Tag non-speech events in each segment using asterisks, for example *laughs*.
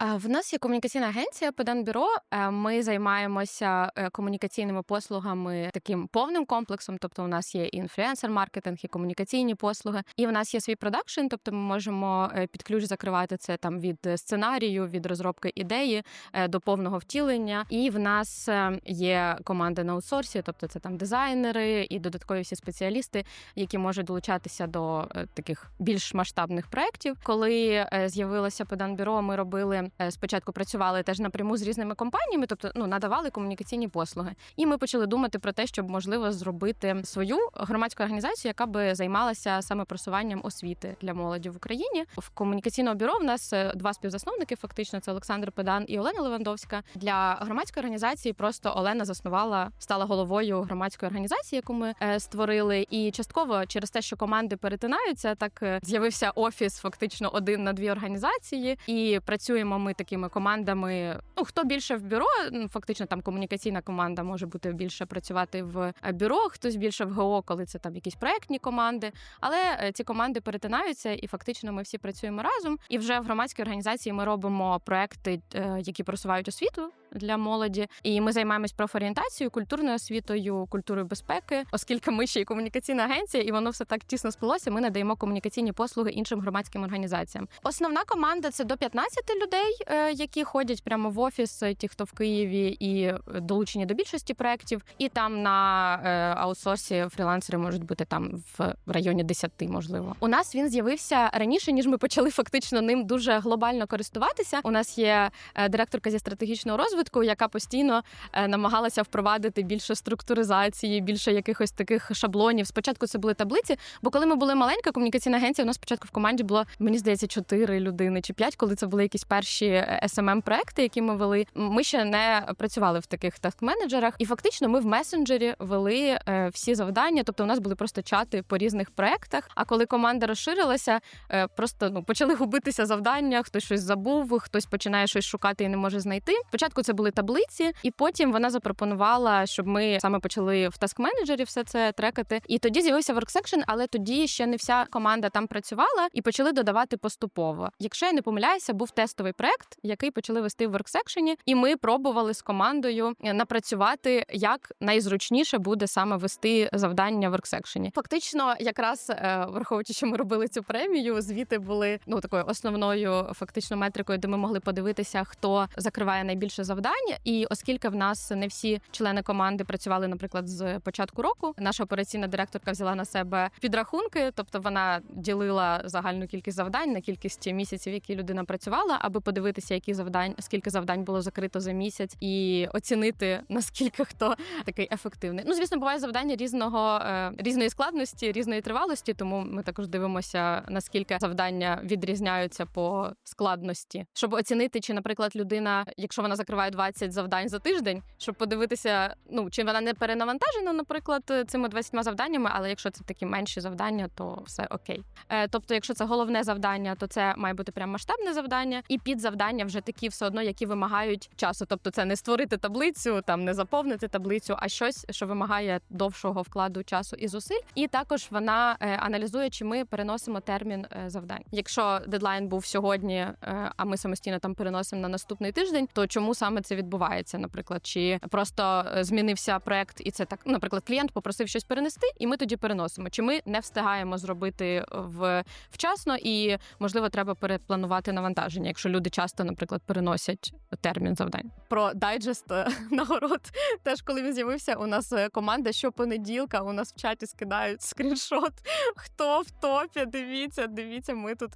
В нас є комунікаційна агенція Педанбюро. Е, Ми займаємося е, комунікаційними послугами таким повним комплексом. Тобто, у нас є і інфлюенсер-маркетинг, і комунікаційні послуги, і в нас є свій продакшн. Тобто, ми можемо е, під ключ закривати це там від сценарію, від розробки ідеї до повного втілення. І в нас є команда на аутсорсі, тобто це там дизайнери і додаткові всі спеціалісти, які можуть долучатися до таких більш масштабних проєктів. Коли з'явилося Педанбюро, ми робили е, спочатку працювали теж напряму з різними компаніями, тобто ну надавали комунікаційні послуги. І ми почали думати про те, щоб можливо зробити свою громадську організацію, яка би займалася саме просуванням освіти для молоді в Україні. В комунікаційного бюро в нас е, два співзасновники. Фактично, це Олександр Педан і Олена Левандовська. Для громадської організації просто Олена заснувала, стала головою громадської організації, яку ми е, створили. І частково через те, що команди перетинаються, так з'явився офіс, фактично один на дві організації, і працюємо ми такими командами. Ну хто більше в бюро, ну, фактично там комунікаційна команда може бути більше працювати в е, бюро, хтось більше в ГО, коли це там якісь проектні команди. Але е, ці команди перетинаються, і фактично ми всі працюємо разом. І вже в громадській організації ми робимо проекти, е, які просувають освіту для молоді. І ми займаємось профорієнтацією, культурною освітою, культурою безпеки, оскільки ми ще й комунікаційна агенція, і воно все так тісно сплелося. Ми надаємо комунікаційні послуги іншим громадським організаціям. Основна команда це до 15 людей, е, які ходять прямо в офіс, ті, хто в Києві, і е, долучені до більшості проєктів. І там на е, аутсорсі фрілансери можуть бути там в районі 10, можливо. У нас він з'явився раніше, ніж ми почали фактично ним дуже глобально користуватися. У нас є директорка зі стратегічного розвитку, яка постійно е, намагалася впровадити більше структуризації, більше якихось таких шаблонів. Спочатку це були таблиці. Бо коли ми були маленька комунікаційна агенція, у нас спочатку в команді було мені здається чотири людини чи п'ять, коли це були якісь перші smm проекти, які ми вели. Ми ще не працювали в таких таск-менеджерах, і фактично ми в месенджері вели е, всі завдання. Тобто, у нас були просто чати по різних проектах. А коли команда розширилася, е, просто ну почали губитися завдання, хтось щось забув, хтось починає щось шукати і не може знайти. Спочатку це були таблиці, і потім вона запропонувала, щоб ми саме почали в таск-менеджері все це трекати. І тоді з'явився WorkSection, але тоді ще не вся команда там працювала і почали додавати поступово. Якщо я не помиляюся, був тестовий проект, який почали вести в WorkSection, і ми пробували з командою е, напрацювати, як найзручніше буде саме вести завдання в WorkSection. Фактично, якраз е, враховуючи, що ми робили цю премію, звіти були ну такою основною фактично метрикою, де ми могли подивитися, хто закриває найбільше завдань. І оскільки в нас не всі члени команди працювали, наприклад, з початку року, наша операційна директорка взяла на себе підрахунки, тобто вона ділила загальну кількість завдань на кількість місяців, які людина працювала, аби подивитися, які завдань, скільки завдань було закрито за місяць, і оцінити наскільки хто такий ефективний. Ну звісно, буває завдання різного е, різної складності, різної тривалості, тому ми також дивимося наскільки завдання відрізняються по складності, щоб оцінити, чи, наприклад, людина, якщо вона закриває 20 завдань за тиждень, щоб подивитися, ну чи вона не перенавантажена, наприклад, цими 20 завданнями, але якщо це такі менші завдання, то все окей. Е, тобто, якщо це головне завдання, то це має бути прям масштабне завдання, і підзавдання вже такі все одно, які вимагають часу. Тобто, це не створити таблицю, там не заповнити таблицю, а щось, що вимагає довшого вкладу часу і зусиль. І також вона е, аналізує, чи ми переносимо термін е, завдань. Якщо дедлайн був сьогодні, е, а ми самостійно там переносимо на наступний тиждень, то чому саме це відбувається? Наприклад, чи просто е, змінився проект, і це так, наприклад, клієнт попросив щось перенести, і ми тоді переносимо. Чи ми не встигаємо зробити в вчасно, і можливо треба перепланувати навантаження, якщо люди часто, наприклад, переносять термін завдань. Про дайджест е, *laughs* нагород. Теж коли він з'явився, у нас е, команда щопонеділка, у нас в чаті скидають скріншот. *laughs* Хто в топі? Дивіться, дивіться, ми тут.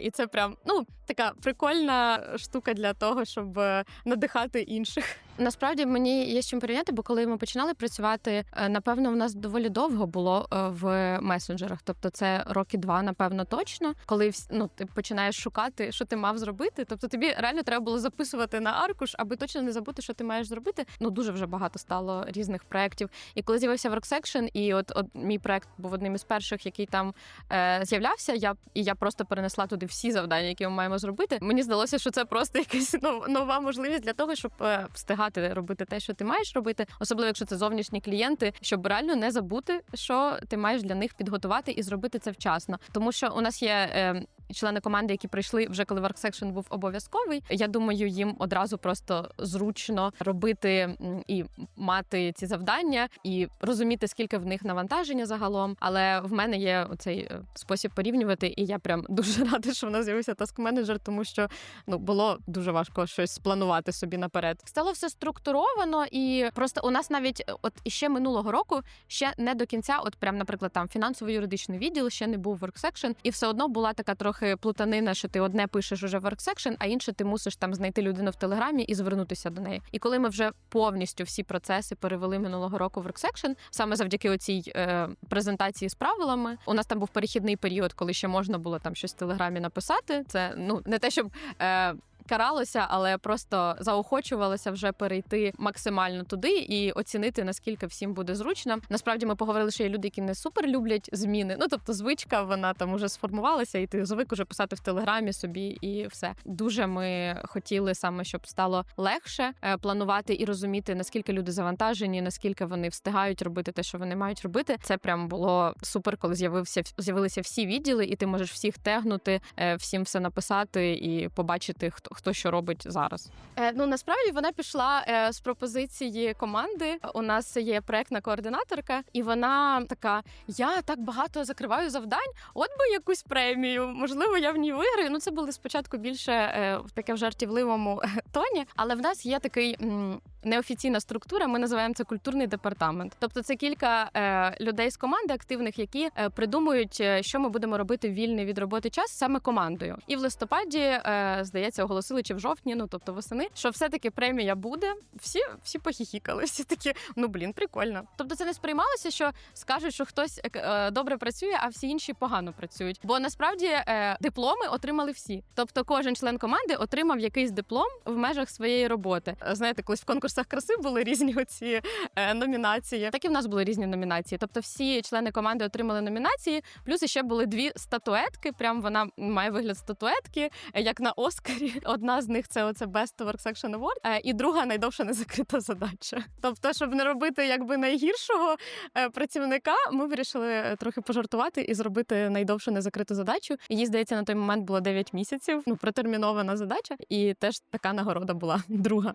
І це прям ну така прикольна штука для того, щоб е, надихати інших. Насправді мені є з чим порівняти, бо коли ми починали працювати, е, напевно, в нас доволі довго було е, в месенджерах. Тобто, це роки два, напевно, точно, коли ну, ти починаєш шукати, що ти мав зробити. Тобто тобі реально треба було записувати на аркуш, аби точно не забути, що ти маєш зробити. Ну дуже вже багато стало різних проєктів. І коли з'явився WorkSection, і от, от мій проект був одним із перших, який там е, з'являвся. Я і я просто перенесла туди всі завдання, які ми маємо зробити. Мені здалося, що це просто якась нова можливість для того, щоб е, встигати робити те, що ти маєш робити, особливо якщо це зовнішні клієнти, щоб реально не забути, що ти маєш для них підготувати і зробити це вчасно. Тому що у нас є. Члени команди, які прийшли вже коли work був обов'язковий. Я думаю, їм одразу просто зручно робити і мати ці завдання, і розуміти, скільки в них навантаження загалом. Але в мене є цей е, спосіб порівнювати, і я прям *laughs* дуже рада, що в нас з'явився таск-менеджер, тому що ну було дуже важко щось спланувати собі наперед. Стало все структуровано, і просто у нас навіть е, от іще минулого року ще не до кінця, от прям, наприклад, там фінансово-юридичний відділ ще не був work і все одно була така трохи плутанина, що ти одне пишеш уже work section, а інше ти мусиш там знайти людину в телеграмі і звернутися до неї. І коли ми вже повністю всі процеси перевели минулого року в work section, саме завдяки оцій е, презентації з правилами, у нас там був перехідний період, коли ще можна було там щось в телеграмі написати. Це ну не те, щоб. Е, Каралося, але просто заохочувалося вже перейти максимально туди і оцінити наскільки всім буде зручно. Насправді ми поговорили, що є люди, які не супер люблять зміни. Ну тобто, звичка вона там уже сформувалася, і ти звик уже писати в телеграмі собі, і все дуже ми хотіли саме, щоб стало легше е, планувати і розуміти, наскільки люди завантажені, наскільки вони встигають робити те, що вони мають робити. Це прям було супер, коли з'явився з'явилися всі відділи, і ти можеш всіх тегнути, е, всім все написати і побачити, хто хто що робить зараз. Е, ну насправді вона пішла е, з пропозиції команди. У нас є проектна координаторка, і вона така: я так багато закриваю завдань. От би якусь премію. Можливо, я в ній виграю. Ну це були спочатку більше е, таке в жартівливому е, тоні, але в нас є такий. м, Неофіційна структура, ми називаємо це культурний департамент. Тобто, це кілька е, людей з команди активних, які е, придумують, е, що ми будемо робити вільний від роботи час саме командою. І в листопаді, е, здається, оголосили чи в жовтні, ну тобто восени, що все-таки премія буде. Всі всі похіхікали, всі такі, ну блін, прикольно. Тобто, це не сприймалося, що скажуть, що хтось е, добре працює, а всі інші погано працюють. Бо насправді е, дипломи отримали всі. Тобто, кожен член команди отримав якийсь диплом в межах своєї роботи. Е, Знаєте, колись в конкурсах краси були різні оці е, номінації. Так і в нас були різні номінації. Тобто, всі члени команди отримали номінації. Плюс ще були дві статуетки. Прям вона має вигляд статуетки, е, як на Оскарі. *laughs* Одна з них це оце Best Work Section Award, е, і друга найдовша незакрита задача. Тобто, щоб не робити якби найгіршого працівника, ми вирішили трохи пожартувати і зробити найдовшу незакриту задачу. Її здається на той момент було 9 місяців. Ну протермінована задача, і теж така нагорода була *laughs* друга.